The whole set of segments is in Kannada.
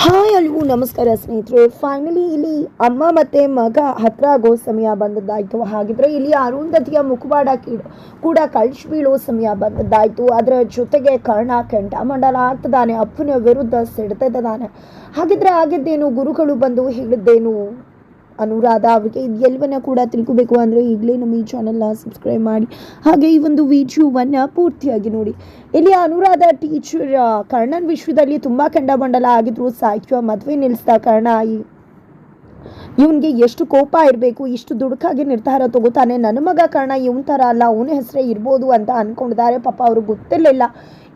ಹಾಯ್ ಅಲ್ವು ನಮಸ್ಕಾರ ಸ್ನೇಹಿತರೆ. ಫೈನಲಿ ಇಲ್ಲಿ ಅಮ್ಮ ಮತ್ತೆ ಮಗ ಹತ್ರ ಆಗೋ ಸಮಯ ಬಂದದ್ದಾಯಿತು. ಹಾಗಿದ್ರೆ ಇಲ್ಲಿ ಅರುಂಧತಿಯ ಮುಖವಾಡ ಕೀಡು ಕೂಡ ಕಳ್ಸಿ ಬೀಳೋ ಸಮಯ ಬಂದದ್ದಾಯಿತು. ಅದರ ಜೊತೆಗೆ ಕರ್ಣ ಕೆಂಡಾಮಂಡಲ ಆಗ್ತದಾನೆ ಅಪ್ಪನ ವಿರುದ್ಧ ಸಿಡ್ತಿದ್ದಾನೆ. ಹಾಗಿದ್ರೆ ಆಗಿದ್ದೇನು ಗುರುಗಳು ಬಂದು ಹೇಳಿದ್ದೇನು? ಅನುರಾಧ ಅವರಿಗೆ ಇದೆಲ್ಲವನ್ನ ಕೂಡ ತಿಳ್ಕೊಬೇಕು ಅಂದರೆ ಈಗಲೇ ನಮ್ಮ ಈ ಚಾನಲ್ನ ಸಬ್ಸ್ಕ್ರೈಬ್ ಮಾಡಿ. ಹಾಗೆ ಈ ಒಂದು ವಿಡಿಯೋವನ್ನು ಪೂರ್ತಿಯಾಗಿ ನೋಡಿ. ಇಲ್ಲಿ ಅನುರಾಧ ಟೀಚರ್ ಕರ್ಣನ್ ವಿಶ್ವದಲ್ಲಿ ತುಂಬ ಕೆಂಡಮಂಡಲ ಆಗಿದ್ರು ಸಾಹಿತ್ಯ ಮದುವೆ ನಿಲ್ಲಿಸಿದ ಕಾರಣ ಈ ಇವನಿಗೆ ಎಷ್ಟು ಕೋಪ ಇರಬೇಕು, ಇಷ್ಟು ದುಡುಕಾಗಿ ನಿರ್ಧಾರ ತಗೋತಾನೆ, ನನ್ನ ಮಗ ಕಾರಣ ಇವನ ಥರ ಅಲ್ಲ, ಅವನ ಹೆಸರೇ ಇರ್ಬೋದು ಅಂತ ಅನ್ಕೊಂಡಿದ್ದಾರೆ. ಪಾಪ ಅವ್ರಿಗೆ ಗೊತ್ತಿರಲಿಲ್ಲ.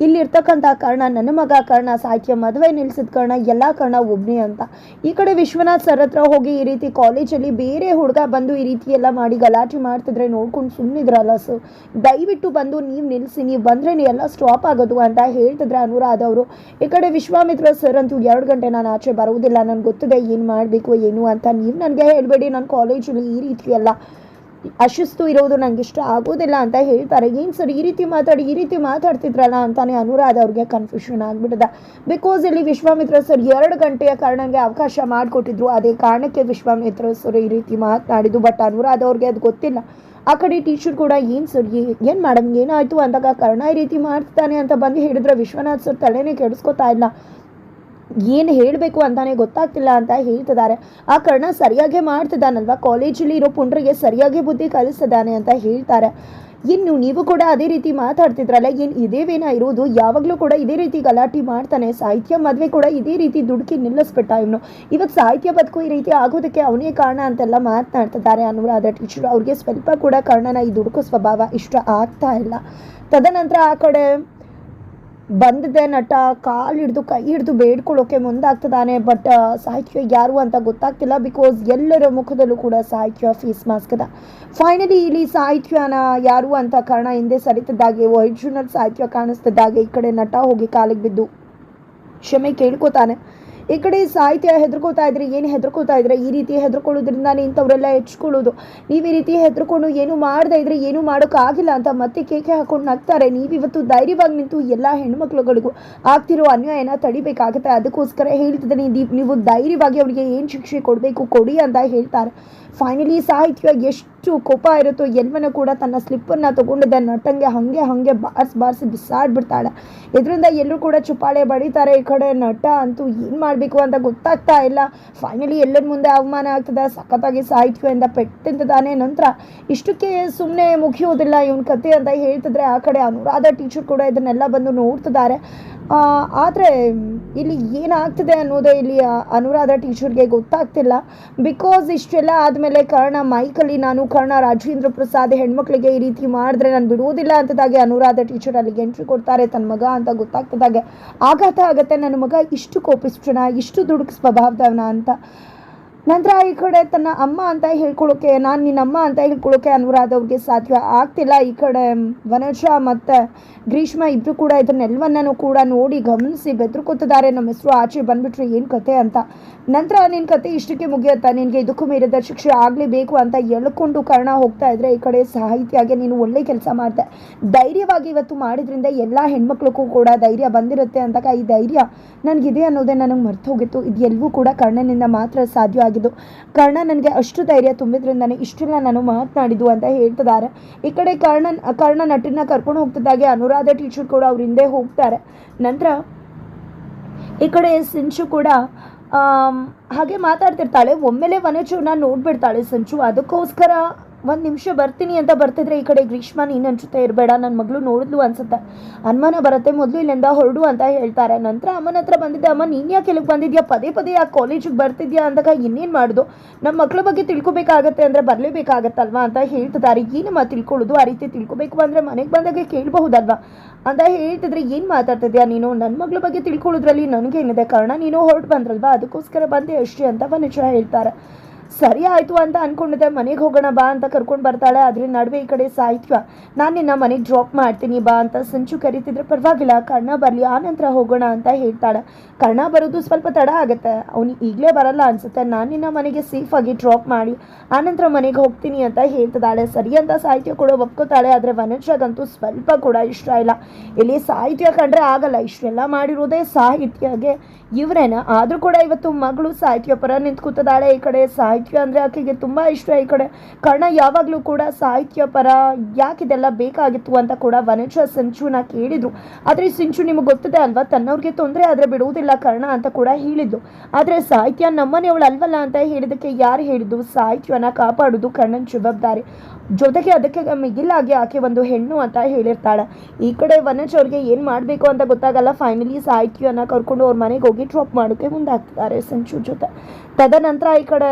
ಇಲ್ಲಿರ್ತಕ್ಕಂಥ ಕಾರಣ, ನನ್ನ ಮಗ ಕಾರಣ ಸಾಹಿತ್ಯ ಮದುವೆ ನಿಲ್ಸಿದ ಕಾರಣ, ಎಲ್ಲ ಕಾರಣ ಒಬ್ಬನೇ ಅಂತ. ಈ ಕಡೆ ವಿಶ್ವನಾಥ್ ಸರ್ ಹತ್ರ ಹೋಗಿ ಈ ರೀತಿ ಕಾಲೇಜಲ್ಲಿ ಬೇರೆ ಹುಡುಗ ಬಂದು ಈ ರೀತಿ ಎಲ್ಲ ಮಾಡಿ ಗಲಾಟೆ ಮಾಡ್ತಿದ್ರೆ ನೋಡ್ಕೊಂಡು ಸುಮ್ಮನಿದ್ರಲ್ಲ ಸೊ ದಯವಿಟ್ಟು ಬಂದು ನೀವು ನಿಲ್ಲಿಸಿ ನೀವು ಬಂದರೆ ಎಲ್ಲ ಸ್ಟಾಪ್ ಆಗೋದು ಅಂತ ಹೇಳ್ತಿದ್ರೆ ಅನುರಾಧ ಅವರು. ಈ ಕಡೆ ವಿಶ್ವಾಮಿತ್ರ ಸರ್ ಅಂತೂ ಎರಡು ಗಂಟೆ ನಾನು ಆಚೆ ಬರುವುದಿಲ್ಲ, ನನಗೆ ಗೊತ್ತಿದೆ ಏನು ಮಾಡಬೇಕು, ಏನು ಅಂತ. ನೀವು ನನಗೆ ಹೇಳಬೇಡಿ ನನ್ನ ಕಾಲೇಜಲ್ಲಿ ಈ ರೀತಿ ಎಲ್ಲ ಅಶಿಸ್ತು ಇರೋದು ನನಗೆ ಇಷ್ಟ ಆಗೋದಿಲ್ಲ ಅಂತ ಹೇಳ್ತಾರೆ. ಏನು ಸರ್, ಈ ರೀತಿ ಮಾತಾಡಿ, ಈ ರೀತಿ ಮಾತಾಡ್ತಿದ್ರಲ್ಲ ಅಂತಾನೆ ಅನುರಾಧ ಅವ್ರಿಗೆ ಕನ್ಫ್ಯೂಷನ್ ಆಗಿಬಿಟ್ಟಿದೆ. ಬಿಕಾಸ್ ಇಲ್ಲಿ ವಿಶ್ವಾಮಿತ್ರ ಸರ್ ಎರಡು ಗಂಟೆಯ ಕಾರಣಕ್ಕೆ ಅವಕಾಶ ಮಾಡಿಕೊಟ್ಟಿದ್ರು. ಅದೇ ಕಾರಣಕ್ಕೆ ವಿಶ್ವಾಮಿತ್ರ ಸರ್ ಈ ರೀತಿ ಮಾತನಾಡಿದ್ದು. ಬಟ್ ಅನುರಾಧ ಅವ್ರಿಗೆ ಅದು ಗೊತ್ತಿಲ್ಲ. ಆ ಕಡೆ ಟೀಚರ್ ಕೂಡ ಏನು ಸರ್ ಏನು ಮೇಡಮ್ ಏನಾಯಿತು ಅಂದಾಗ ಕರ್ಣ ಈ ರೀತಿ ಮಾಡ್ತಾನೆ ಅಂತ ಬಂದು ಹೇಳಿದ್ರೆ ವಿಶ್ವನಾಥ್ ಸರ್ ತಲೆನೇ ಕೆಡಿಸ್ಕೊತಾ ಇಲ್ಲ. ಏನು ಹೇಳಬೇಕು ಅಂತಾನೆ ಗೊತ್ತಾಗ್ತಿಲ್ಲ ಅಂತ ಹೇಳ್ತಿದ್ದಾರೆ. ಆ ಕರ್ಣ ಸರಿಯಾಗಿ ಮಾಡ್ತಿದ್ದಾನಲ್ವ? ಕಾಲೇಜಲ್ಲಿ ಇರೋ ಪುಂಡ್ರಿಗೆ ಸರಿಯಾಗಿ ಬುದ್ಧಿ ಕಲಿಸ್ತಿದ್ದಾನೆ ಅಂತ ಹೇಳ್ತಾರೆ. ಇನ್ನು ನೀವು ಕೂಡ ಅದೇ ರೀತಿ ಮಾತಾಡ್ತಿದ್ರಲ್ಲ, ಏನು ಇದೇವೇನ ಇರೋದು? ಯಾವಾಗಲೂ ಕೂಡ ಇದೇ ರೀತಿ ಗಲಾಟೆ ಮಾಡ್ತಾನೆ. ಸಾಹಿತ್ಯ ಮದುವೆ ಕೂಡ ಇದೇ ರೀತಿ ದುಡುಕಿ ನಿಲ್ಲಿಸ್ಬಿಟ್ಟ ಇವನು. ಇವಾಗ ಸಾಹಿತ್ಯ ಬದುಕು ಈ ರೀತಿ ಆಗೋದಕ್ಕೆ ಅವನೇ ಕಾರಣ ಅಂತೆಲ್ಲ ಮಾತನಾಡ್ತಿದ್ದಾರೆ ಅನುರಾಧ ಟೀಚರ್. ಅವ್ರಿಗೆ ಸ್ವಲ್ಪ ಕೂಡ ಕರ್ಣನ ಈ ದುಡುಕು ಸ್ವಭಾವ ಇಷ್ಟ ಆಗ್ತಾ ಇಲ್ಲ. ತದನಂತರ ಆ ಕಡೆ ಬಂದಿದೆ ನಟ. ಕಾಲು ಹಿಡಿದು ಕೈ ಹಿಡಿದು ಬೇಡ್ಕೊಳ್ಳೋಕೆ ಮುಂದಾಗ್ತದಾನೆ ಬಟ್ ಸಾಹಿತ್ಯ ಯಾರು ಅಂತ ಗೊತ್ತಾಗ್ತಿಲ್ಲ ಬಿಕಾಸ್ ಎಲ್ಲರ ಮುಖದಲ್ಲೂ ಕೂಡ ಸಾಹಿತ್ಯ ಫೇಸ್ ಮಾಸ್ಕ್ ಅದ ಫೈನಲಿ ಇಲ್ಲಿ ಸಾಹಿತ್ಯನ ಯಾರು ಅಂತ ಕಾರಣ ಹಿಂದೆ ಸರಿತಿದ್ದಾಗೆ ಒರಿಜಿನಲ್ ಸಾಹಿತ್ಯ ಕಾಣಿಸ್ತಿದ್ದಾಗೆ, ಈ ಕಡೆ ನಟ ಹೋಗಿ ಕಾಲಿಗೆ ಬಿದ್ದು ಕ್ಷಮೆ ಕೇಳ್ಕೊತಾನೆ. ಈ ಕಡೆ ಸಾಹಿತ್ಯ ಹೆದರ್ಕೋತಾ ಇದ್ರೆ, ಏನು ಹೆದರ್ಕೋತಾ ಇದ್ರೆ? ಈ ರೀತಿ ಹೆದರ್ಕೊಳ್ಳೋದ್ರಿಂದ ಇಂಥವರೆಲ್ಲ ಹೆಚ್ಕೊಳ್ಳೋದು ನೀವು ಈ ರೀತಿ ಹೆದರ್ಕೊಂಡು ಏನು ಮಾಡದೇ ಇದ್ರೆ, ಏನು ಮಾಡೋಕ್ಕಾಗಿಲ್ಲ ಅಂತ ಮತ್ತೆ ಕೇಕೆ ಹಾಕೊಂಡು ನಗ್ತಾರೆ. ನೀವಿವತ್ತು ಧೈರ್ಯವಾಗಿ ನಿಂತು ಎಲ್ಲ ಹೆಣ್ಮಕ್ಳುಗಳಿಗೂ ಆಗ್ತಿರೋ ಅನ್ಯಾಯನ ತಡಿಬೇಕಾಗುತ್ತೆ. ಅದಕ್ಕೋಸ್ಕರ ಹೇಳ್ತಿದ್ದೀನಿ, ದೀಪ್, ನೀವು ಧೈರ್ಯವಾಗಿ ಅವರಿಗೆ ಏನು ಶಿಕ್ಷೆ ಕೊಡಬೇಕು ಕೊಡಿ ಅಂತ ಹೇಳ್ತಾರೆ. ಫೈನಲಿ ಸಾಹಿತ್ಯ ಎಷ್ಟು ಕೋಪ ಇರುತ್ತೋ ಎಲ್ಲವನ್ನ ಕೂಡ ತನ್ನ ಸ್ಲಿಪ್ಪನ್ನು ತಗೊಂಡಿದ್ದ ನಟಂಗೆ ಹಾಗೆ ಹಾಗೆ ಬಾರ್ಸ್ ಬಾರಿಸಿ ಬಿಸಾಡ್ಬಿಡ್ತಾಳೆ. ಇದರಿಂದ ಎಲ್ಲರೂ ಕೂಡ ಚುಪಾಳೆ ಬಡಿತಾರೆ ಈ ಕಡೆ ನಟ ಅಂತೂ ಏನು ಮಾಡಬೇಕು ಅಂತ ಗೊತ್ತಾಗ್ತಾ ಇಲ್ಲ. ಫೈನಲಿ ಎಲ್ಲರ ಮುಂದೆ ಅವಮಾನ ಆಗ್ತದೆ. ಸಖತ್ತಾಗಿ ಸಾಹಿತ್ಯದಿಂದ ಪೆಟ್ಟಿದ್ದಾನೆ ನಂತರ ಇಷ್ಟಕ್ಕೆ ಸುಮ್ಮನೆ ಮುಗಿಯೋದಿಲ್ಲ ಇವನ ಕತೆ ಅಂತ ಹೇಳ್ತಿದ್ರೆ ಆ ಕಡೆ ಅನುರಾಧ ಟೀಚರ್ ಕೂಡ ಇದನ್ನೆಲ್ಲ ಬಂದು ನೋಡ್ತಿದ್ದಾರೆ. ಆದರೆ ಇಲ್ಲಿ ಏನಾಗ್ತಿದೆ ಅನ್ನೋದೇ ಇಲ್ಲಿ ಅನುರಾಧ ಟೀಚರ್ಗೆ ಗೊತ್ತಾಗ್ತಿಲ್ಲ. ಬಿಕಾಸ್ ಇಷ್ಟೆಲ್ಲ ಆದಮೇಲೆ ಕಾರಣ ಮೈಕಲ್ಲಿ ನಾನು ಕರ್ಣ ರಾಜೇಂದ್ರ ಪ್ರಸಾದ್ ಹೆಣ್ಮಕ್ಳಿಗೆ ಈ ರೀತಿ ಮಾಡಿದ್ರೆ ನಾನು ಬಿಡುವುದಿಲ್ಲ ಅಂತದಾಗೆ ಅನುರಾಧ ಟೀಚರ್ ಅಲ್ಲಿಗೆ ಎಂಟ್ರಿ ಕೊಡ್ತಾರೆ. ತನ್ನ ಮಗ ಅಂತ ಗೊತ್ತಾಗ್ತದಾಗೆ. ಆಘಾತ ಆಗುತ್ತೆ. ನನ್ನ ಮಗ ಇಷ್ಟು ಕೋಪಿಸ್ಟನ ಇಷ್ಟು ದುಡುಕು ಸ್ವಭಾವದವನ ಅಂತ. ನಂತರ ಈ ಕಡೆ ತನ್ನ ಅಮ್ಮ ಅಂತ ಹೇಳ್ಕೊಳ್ಳೋಕೆ, ನಾನು ನಿನ್ನ ಅಮ್ಮ ಅಂತ ಹೇಳ್ಕೊಳ್ಳೋಕೆ ಅನುರಾಧ ಅವ್ರಿಗೆ ಸಾಧ್ಯ ಆಗ್ತಿಲ್ಲ. ಈ ಕಡೆ ವನಜ ಮತ್ತು ಗ್ರೀಷ್ಮ ಇಬ್ಬರು ಕೂಡ ಇದನ್ನೆಲ್ಲವನ್ನೂ ಕೂಡ ನೋಡಿ ಗಮನಿಸಿ ಬೆದರ್ಕೋತಿದ್ದಾರೆ. ನಮ್ಮ ಹೆಸರು ಆಚೆ ಬಂದ್ಬಿಟ್ರೆ ಏನು ಕತೆ ಅಂತ. ನಂತರ ನಿನ್ನ ಕತೆ ಇಷ್ಟಕ್ಕೆ ಮುಗಿಯುತ್ತಾ? ನಿನಗೆ ಇದಕ್ಕೂ ಮೀರಿದ ಶಿಕ್ಷೆ ಆಗಲೇಬೇಕು ಅಂತ ಎಳ್ಕೊಂಡು ಕಾರಣ ಹೋಗ್ತಾ ಇದ್ರೆ ಈ ಕಡೆ ಸಾಹಿತ್ಯಗೆ ನೀನು ಒಳ್ಳೆ ಕೆಲಸ ಮಾಡಿದೆ. ಧೈರ್ಯವಾಗಿ ಇವತ್ತು ಮಾಡಿದ್ರಿಂದ ಎಲ್ಲ ಹೆಣ್ಮಕ್ಳಿಗೂ ಕೂಡ ಧೈರ್ಯ ಬಂದಿರುತ್ತೆ ಅಂತ. ಈ ಧೈರ್ಯ ನನಗಿದೆ ಅನ್ನೋದೇ ನನಗೆ ಮರ್ತು ಹೋಗಿತ್ತು. ಇದು ಎಲ್ಲವೂ ಕೂಡ ಕರ್ಣನಿಂದ ಮಾತ್ರ ಸಾಧ್ಯ ಆಗಿದ್ದು ಕರ್ಣ ನನಗೆ ಅಷ್ಟು ಧೈರ್ಯ ತುಂಬಿದ್ರಿಂದಾನೆ ಇಷ್ಟೆಲ್ಲ ನಾನು ಮಾತನಾಡಿದ್ದು ಅಂತ ಹೇಳ್ತಿದ್ದಾರೆ. ಈ ಕಡೆ ಕರ್ಣನ್, ಕರ್ಣ ನಟಿನ ಕರ್ಕೊಂಡು ಹೋಗ್ತಿದ್ದಾಗೆ ಅನುರಾಧ ಟೀಚರ್ ಕೂಡ ಅವ್ರ ಹಿಂದೆ ಹೋಗ್ತಾರೆ. ನಂತರ ಈ ಕಡೆ ಸಿಂಚು ಕೂಡ ಹಾಗೆ ಮಾತಾಡ್ತಿರ್ತಾಳೆ. ಒಮ್ಮೆಲೆ ವನಚೂರ್ನ ನೋಡ್ಬಿಡ್ತಾಳೆ ಸಂಚು. ಅದಕ್ಕೋಸ್ಕರ ಒಂದು ನಿಮಿಷ ಬರ್ತೀನಿ ಅಂತ ಬರ್ತಿದ್ರೆ ಈ ಕಡೆ ಗ್ರೀಷ್ಮ, ನೀನು ಜೊತೆ ಇರಬೇಡ ನನ್ನ ಮಗಳು ನೋಡಿದ್ಲು ಅನ್ಸುತ್ತೆ. ಅನುಮಾನ ಬರುತ್ತೆ ಮೊದಲು ಇಲ್ಲಿಂದ ಹೊರಡು ಅಂತ ಹೇಳ್ತಾರೆ. ನಂತರ ಅಮ್ಮನ ಹತ್ರ ಬಂದಿದ್ದೆ, ಅಮ್ಮ, ನೀನು ಯಾಕೆ ಇಲ್ಲಿಗೆ ಬಂದಿದ್ಯಾ? ಪದೇ ಪದೇ ಆ ಕಾಲೇಜಿಗೆ ಬರ್ತಿದ್ಯಾ? ಅಂದಾಗ ಇನ್ನೇನು ಮಾಡೋದು? ನಮ್ಮ ಮಕ್ಕಳ ಬಗ್ಗೆ ತಿಳ್ಕೊಬೇಕಾಗತ್ತೆ ಅಂದರೆ ಬರಲೇಬೇಕಾಗತ್ತಲ್ವಾ ಅಂತ ಹೇಳ್ತಿದ್ದಾರೆ. ಏನಮ್ಮ ತಿಳ್ಕೊಳ್ಳೋದು? ಆ ರೀತಿ ತಿಳ್ಕೊಬೇಕು ಅಂದರೆ ಮನೆಗೆ ಬಂದಾಗ ಕೇಳಬಹುದಲ್ವಾ? ಅಂತ ಹೇಳ್ತಿದ್ರೆ ಏನು ಮಾತಾಡ್ತಿದ್ಯಾ ನೀನು? ನನ್ನ ಮಗಳ ಬಗ್ಗೆ ತಿಳ್ಕೊಳ್ಳೋದ್ರಲ್ಲಿ ನನಗೇನಿದೆ ಕಾರಣ? ನೀನು ಹೊರಟು ಬಂದ್ರಲ್ವಾ? ಅದಕ್ಕೋಸ್ಕರ ಬಂದೆ ಅಷ್ಟೇ ಅಂತ ಮನುಷ್ಯ ಹೇಳ್ತಾರೆ. ಸರಿ ಆಯಿತು ಅಂತ ಅನ್ಕೊಂಡಿದ್ದೆ. ಮನೆಗೆ ಹೋಗೋಣ ಬಾ ಅಂತ ಕರ್ಕೊಂಡು ಬರ್ತಾಳೆ. ಆದರೆ ನಡುವೆ ಈ ಕಡೆ ಸಾಹಿತ್ಯ ನಾನು ನಿನ್ನ ಮನೆಗೆ ಡ್ರಾಪ್ ಮಾಡ್ತೀನಿ ಬಾ ಅಂತ ಸಂಚು ಕರಿತಿದ್ರೆ ಪರವಾಗಿಲ್ಲ. ಕರ್ಣ ಬರಲಿ, ಆ ನಂತರ ಹೋಗೋಣ ಅಂತ ಹೇಳ್ತಾಳೆ. ಕರ್ಣ ಬರೋದು ಸ್ವಲ್ಪ ತಡ ಆಗುತ್ತೆ. ಅವನು ಈಗಲೇ ಬರಲ್ಲ ಅನ್ಸುತ್ತೆ. ನಾನು ನಿನ್ನ ಮನೆಗೆ ಸೇಫಾಗಿ ಡ್ರಾಪ್ ಮಾಡಿ ಆನಂತರ ಮನೆಗೆ ಹೋಗ್ತೀನಿ ಅಂತ ಹೇಳ್ತಿದ್ದಾಳೆ. ಸರಿ ಅಂತ ಸಾಹಿತ್ಯ ಕೂಡ ಒಪ್ಕೋತಾಳೆ. ಆದರೆ ವನಜಾಗಂತೂ ಸ್ವಲ್ಪ ಕೂಡ ಇಷ್ಟ ಇಲ್ಲ. ಇಲ್ಲಿ ಸಾಹಿತ್ಯ ಕಂಡ್ರೆ ಆಗಲ್ಲ. ಇಷ್ಟೆಲ್ಲ ಮಾಡಿರೋದೇ ಸಾಹಿತ್ಯಗೆ. ಇವರೇನ? ಆದರೂ ಕೂಡ ಇವತ್ತು ಮಗಳು ಸಾಹಿತ್ಯ ಪರ ನಿಂತ್ಕೂತಿದ್ದಾಳೆ ಈ ಕಡೆ ಸಾಹಿತ್ಯ ಅಂದರೆ ಆಕೆಗೆ ತುಂಬ ಇಷ್ಟ ಈ ಕಡೆ. ಕರ್ಣ ಯಾವಾಗಲೂ ಕೂಡ ಸಾಹಿತ್ಯ ಪರ ಯಾಕಿದೆಲ್ಲ ಬೇಕಾಗಿತ್ತು ಅಂತ ಕೂಡ ವನಜ ಸಿಂಚುನ ಕೇಳಿದರು. ಆದರೆ ಸಿಂಚು ನಿಮಗೆ ಗೊತ್ತಿದೆ ಅಲ್ವಾ? ತನ್ನವ್ರಿಗೆ ತೊಂದರೆ ಆದರೆ ಬಿಡುವುದಿಲ್ಲ ಕರ್ಣ ಅಂತ ಕೂಡ ಹೇಳಿದ್ದು. ಆದರೆ ಸಾಹಿತ್ಯ ನಮ್ಮನೆಯವಳು ಅಲ್ವಲ್ಲ ಅಂತ ಹೇಳಿದಕ್ಕೆ ಯಾರು ಹೇಳಿದ್ದು? ಸಾಹಿತ್ಯನ ಕಾಪಾಡೋದು ಕರ್ಣನ ಜವಾಬ್ದಾರಿ. ಜೊತೆಗೆ ಅದಕ್ಕೆ ಮಿಗಿಲಾಗಿ ಆಕೆ ಒಂದು ಹೆಣ್ಣು ಅಂತ ಹೇಳಿರ್ತಾಳೆ. ಈ ಕಡೆ ವನಜ್ ಅವ್ರಿಗೆ ಏನು ಮಾಡಬೇಕು ಅಂತ ಗೊತ್ತಾಗಲ್ಲ. ಫೈನಲಿ ಸಾಹಿತ್ಯನ ಕರ್ಕೊಂಡು ಅವ್ರ ಮನೆಗೆ ಹೋಗಿ ಡ್ರಾಪ್ ಮಾಡೋಕ್ಕೆ ಮುಂದಾಗ್ತಿದ್ದಾರೆ ಸಂಚು ಜೊತೆ. ತದನಂತರ ಈ ಕಡೆ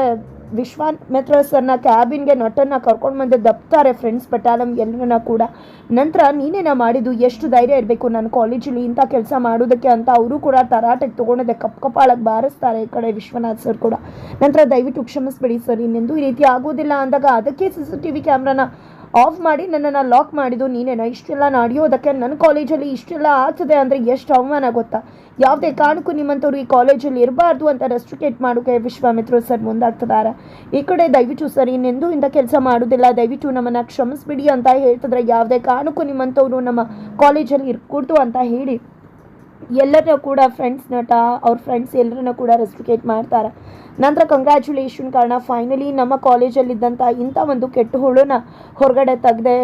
ವಿಶ್ವಾಮಿತ್ರ ಸರ್ನ ಕ್ಯಾಬಿನ್ಗೆ ನಟನ್ನ ಕರ್ಕೊಂಡು ಬಂದು ದಪ್ತಾರೆ ಫ್ರೆಂಡ್ಸ್ ಪಟಾಲಂ ಎಲ್ಲರನ್ನ ಕೂಡ. ನಂತರ ನೀನೇನ ಮಾಡಿದ್ದು? ಎಷ್ಟು ಧೈರ್ಯ ಇರಬೇಕು ನನ್ನ ಕಾಲೇಜಲ್ಲಿ ಇಂಥ ಕೆಲಸ ಮಾಡೋದಕ್ಕೆ ಅಂತ ಅವರು ಕೂಡ ತರಾಟೆಗೆ ತೊಗೊಂಡಿದ್ದೆ ಕಪ್ ಕಪಾಳಕ್ಕೆ ಬಾರಿಸ್ತಾರೆ ಈ ಕಡೆ ವಿಶ್ವನಾಥ್ ಸರ್ ಕೂಡ. ನಂತರ ದಯವಿಟ್ಟು ಕ್ಷಮಿಸ್ಬೇಡಿ ಸರ್, ಇನ್ನೆಂದು ಈ ರೀತಿ ಆಗೋದಿಲ್ಲ ಅಂದಾಗ ಅದಕ್ಕೆ ಸಿ ಸಿ ಟಿ ವಿ ಕ್ಯಾಮ್ರಾನ ಆಫ್ ಮಾಡಿ ನನ್ನನ್ನು ಲಾಕ್ ಮಾಡಿದ್ದು ನೀನೇನ? ಇಷ್ಟೆಲ್ಲ ನಡೆಯೋದಕ್ಕೆ ನನ್ನ ಕಾಲೇಜಲ್ಲಿ ಇಷ್ಟೆಲ್ಲ ಆಗ್ತದೆ ಅಂದರೆ ಎಷ್ಟು ಅವಮಾನ ಗೊತ್ತಾ? ಯಾವುದೇ ಕಾರಣಕ್ಕೂ ನಿಮ್ಮಂಥವ್ರು ಈ ಕಾಲೇಜಲ್ಲಿ ಇರಬಾರ್ದು ಅಂತ ರೆಸ್ಟ್ರಿಕೇಟ್ ಮಾಡೋಕೆ ವಿಶ್ವಾಮಿತ್ರ ಸರ್ ಮುಂದಾಗ್ತದಾರೆ ಈ ಕಡೆ ದಯವಿಟ್ಟು ಸರ್, ಇನ್ನೆಂದು ಇಂಥ ಕೆಲಸ ಮಾಡೋದಿಲ್ಲ. ದಯವಿಟ್ಟು ನಮ್ಮನ್ನು ಕ್ಷಮಿಸ್ಬಿಡಿ ಅಂತ ಹೇಳ್ತಿದ್ರೆ ಯಾವುದೇ ಕಾರಣಕ್ಕೂ ನಿಮ್ಮಂಥವ್ರು ನಮ್ಮ ಕಾಲೇಜಲ್ಲಿ ಇರ್ಕೂಡ್ದು ಅಂತ ಹೇಳಿ. ಎಲ್ಲರನ್ನ ಕೂಡ ಫ್ರೆಂಡ್ಸ್ ನಟ, ಅವ್ರ ಫ್ರೆಂಡ್ಸ್ ಎಲ್ಲರನ್ನ ಕೂಡ ರೆಸ್ಪಿಕೇಟ್ ಮಾಡ್ತಾರೆ. ನಂತರ ಕಂಗ್ರ್ಯಾಚುಲೇಷನ್ ಕಾರಣ ಫೈನಲಿ ನಮ್ಮ ಕಾಲೇಜಲ್ಲಿದ್ದಂಥ ಇಂಥ ಒಂದು ಕೆಟ್ಟ ಹುಳುನ ಹೊರಗಡೆ ತೆಗ್ದೆ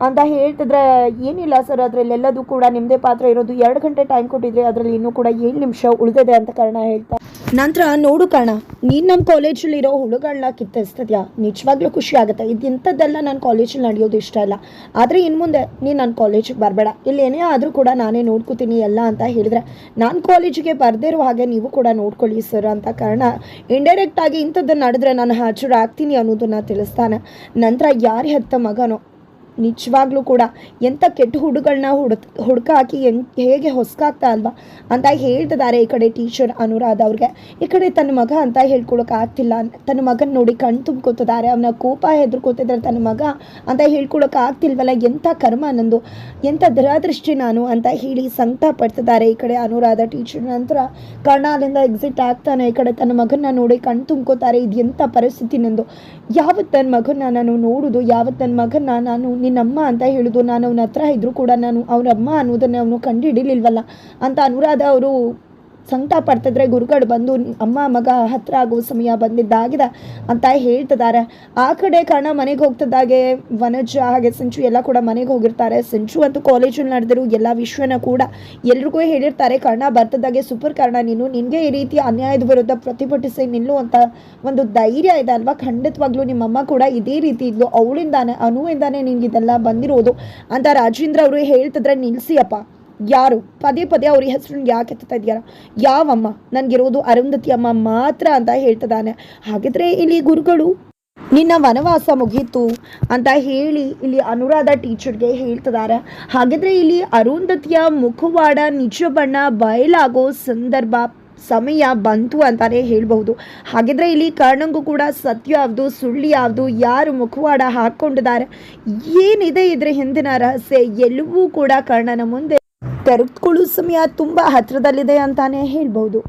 ಅಂತ ಹೇಳ್ತಿದ್ರೆ ಏನಿಲ್ಲ ಸರ್ ಅದರಲ್ಲೆಲ್ಲದೂ ಕೂಡ ನಿಮ್ಮದೇ ಪಾತ್ರ ಇರೋದು ಎರಡು ಗಂಟೆ ಟೈಮ್ ಕೊಟ್ಟಿದ್ರೆ ಅದರಲ್ಲಿ ಇನ್ನೂ ಕೂಡ ಏಳು ನಿಮಿಷ ಉಳಿದಿದೆ ಅಂತ ಕಾರಣ ಹೇಳ್ತಾ ನಂತರ ನೋಡು ಕಣ, ನೀನು ನಮ್ಮ ಕಾಲೇಜಲ್ಲಿರೋ ಹುಳುಗಳನ್ನ ಕಿತ್ತಿಸ್ತಿದ್ಯಾ ನಿಜವಾಗ್ಲೂ ಖುಷಿ ಆಗುತ್ತೆ. ಇದು ಇಂಥದ್ದೆಲ್ಲ ನನ್ನ ಕಾಲೇಜಲ್ಲಿ ನಡೆಯೋದು ಇಷ್ಟ ಇಲ್ಲ. ಆದರೆ ಇನ್ನು ಮುಂದೆ ನೀನು ನನ್ನ ಕಾಲೇಜಿಗೆ ಬರಬೇಡ. ಇಲ್ಲಿ ಏನೇ ಆದರೂ ಕೂಡ ನಾನೇ ನೋಡ್ಕೋತೀನಿ ಎಲ್ಲ ಅಂತ ಹೇಳಿದ್ರೆ, ನಾನು ಕಾಲೇಜಿಗೆ ಬರದೇ ಇರೋ ಹಾಗೆ ನೀವು ಕೂಡ ನೋಡ್ಕೊಳ್ಳಿ ಸರ್ ಅಂತ. ಕಾರಣ ಇಂಡೈರೆಕ್ಟ್ ಆಗಿ ಇಂಥದ್ದು ನಡೆದ್ರೆ ನಾನು ಹಾಜರಾಗ್ತೀನಿ ಅನ್ನೋದನ್ನ ತಿಳಿಸ್ತಾನೆ. ನಂತರ ಯಾರು ಹೆತ್ತ ಮಗನೋ ನಿಜವಾಗ್ಲೂ ಕೂಡ ಎಂಥ ಕೆಟ್ಟ ಹುಡುಗಳನ್ನ ಹುಡುಕ್ ಹುಡ್ಕ ಹಾಕಿ ಹೆಂಗ್ ಹೇಗೆ ಹೊಸ್ಕಾಗ್ತಾ ಅಲ್ವಾ ಅಂತ ಹೇಳ್ತಿದ್ದಾರೆ ಈ ಕಡೆ ಟೀಚರ್ ಅನುರಾಧ ಅವ್ರಿಗೆ. ಈ ಕಡೆ ತನ್ನ ಮಗ ಅಂತ ಹೇಳ್ಕೊಳಕ್ಕೆ ಆಗ್ತಿಲ್ಲ ತನ್ನ ಮಗನ ನೋಡಿ ಕಣ್ ತುಂಬ್ಕೋತಿದ್ದಾರೆ, ಅವನ ಕೋಪ ಹೆದರ್ಕೋತಿದ್ದಾರೆ ತನ್ನ ಮಗ ಅಂತ ಹೇಳ್ಕೊಳಕ್ಕೆ ಆಗ್ತಿಲ್ವಲ್ಲ ಎಂಥ ಕರ್ಮ ನಂದು ಎಂಥ ದುರಾದೃಷ್ಟಿ ನಾನು ಅಂತ ಹೇಳಿ ಸಂಕಟ ಪಡ್ತಿದ್ದಾರೆ ಈ ಕಡೆ ಅನುರಾಧ ಟೀಚರ್. ನಂತರ ಕರ್ಣಾಲಿಂದ ಎಕ್ಸಿಟ್ ಆಗ್ತಾನೆ, ಈ ಕಡೆ ತನ್ನ ಮಗನ ನೋಡಿ ಕಣ್ ತುಂಬ್ಕೋತಾರೆ, ಇದು ಎಂಥ ಪರಿಸ್ಥಿತಿ ನಂದು. ಯಾವತ್ತು ನನ್ನ ಮಗನ ನಾನು ನೋಡೋದು ಯಾವತ್ತು ನನ್ನ ಮಗನ ನಾನು ನಿನ್ನಮ್ಮ ಅಂತ ಹೇಳಿದ್ರು, ನಾನು ಅವನ ಹತ್ರ ಇದ್ದರೂ ಕೂಡ ನಾನು, ಅವನಮ್ಮ ಅನ್ನೋದನ್ನು ಅವನು ಕಂಡು ಹಿಡಿಲಿಲ್ವಲ್ಲ? ಅಂತ ಅನುರಾಧ ಅವರು ಸಂಕಟ ಪಡ್ತಿದ್ರೆ ಗುರುಗಳು ಬಂದು ಅಮ್ಮ, ಮಗ ಹತ್ರ ಆಗೋ ಸಮಯ ಬಂದಿದ್ದಾಗಿದೆ ಅಂತ ಹೇಳ್ತಿದ್ದಾರೆ. ಆ ಕಡೆ ಕಾರಣ ಮನೆಗೆ ಹೋಗ್ತಿದ್ದಾಗೆ ವನಜ, ಹಾಗೆ ಸಿಂಚು ಎಲ್ಲ ಕೂಡ ಮನೆಗೆ ಹೋಗಿರ್ತಾರೆ. ಸಿಂಚು ಅಂತೂ ಕಾಲೇಜಲ್ಲಿ ನಡೆದಿರೋ ಎಲ್ಲ ವಿಶ್ವನ ಕೂಡ ಎಲ್ರಿಗೂ ಹೇಳಿರ್ತಾರೆ. ಕಾರಣ ಬರ್ತಿದ್ದಾಗೆ ಸೂಪರ್ ಕಾರಣ, ನೀನು ನಿನಗೆ ಈ ರೀತಿ ಅನ್ಯಾಯದ ವಿರುದ್ಧ ಪ್ರತಿಭಟಿಸಿ ನಿಲ್ಲು ಅಂತ ಒಂದು ಧೈರ್ಯ ಇದೆ ಅಲ್ವಾ? ಖಂಡಿತವಾಗ್ಲೂ ನಿಮ್ಮಮ್ಮ ಕೂಡ ಇದೇ ರೀತಿ ಇದ್ಲು. ಅವಳಿಂದಾನೆ, ಅನುವಿಂದಾನೆ ನಿನ್ಗೆ ಇದೆಲ್ಲ ಬಂದಿರೋದು ಅಂತ ರಾಜೇಂದ್ರ ಅವರು ಹೇಳ್ತಿದ್ರೆ ನಿಲ್ಸಿಯಪ್ಪ. ಯಾರು? ಪದೇ ಪದೇ ಅವ್ರ ಹೆಸರನ್ನ ಯಾಕೆ ಎತ್ತಾ ಇದೆಯಾರ ಯಾವಮ್ಮ? ನನಗಿರೋದು ಅರುಂಧತಿ ಅಮ್ಮ ಮಾತ್ರ ಅಂತ ಹೇಳ್ತದಾನೆ ಹಾಗಿದ್ರೆ ಇಲ್ಲಿ ಗುರುಗಳು, ನಿನ್ನ ವನವಾಸ ಮುಗೀತು ಅಂತ ಹೇಳಿ ಇಲ್ಲಿ ಅನುರಾಧ ಟೀಚರ್ಗೆ ಹೇಳ್ತಿದ್ದಾರೆ. ಹಾಗಿದ್ರೆ ಇಲ್ಲಿ ಅರುಂಧತಿಯ ಮುಖವಾಡ ನಿಜ ಬಣ್ಣ ಬಯಲಾಗೋ ಸಂದರ್ಭ, ಸಮಯ ಬಂತು ಅಂತಾನೆ ಹೇಳ್ಬಹುದು. ಹಾಗಿದ್ರೆ ಇಲ್ಲಿ ಕರ್ಣಂಗೂ ಕೂಡ ಸತ್ಯ ಯಾವುದು ಸುಳ್ಳು ಯಾವುದು ಯಾರು ಮುಖವಾಡ ಹಾಕ್ಕೊಂಡಿದ್ದಾರೆ? ಏನಿದೆ ಇದ್ರ ಹಿಂದಿನ ರಹಸ್ಯ? ಎಲ್ಲವೂ ಕೂಡ ಕರ್ಣನ ಮುಂದೆ ತೆರೆದುಕೊಳ್ಳೋ ಸಮಯ ತುಂಬ ಹತ್ತಿರದಲ್ಲಿದೆ ಅಂತಾನೆ ಹೇಳ್ಬಹುದು.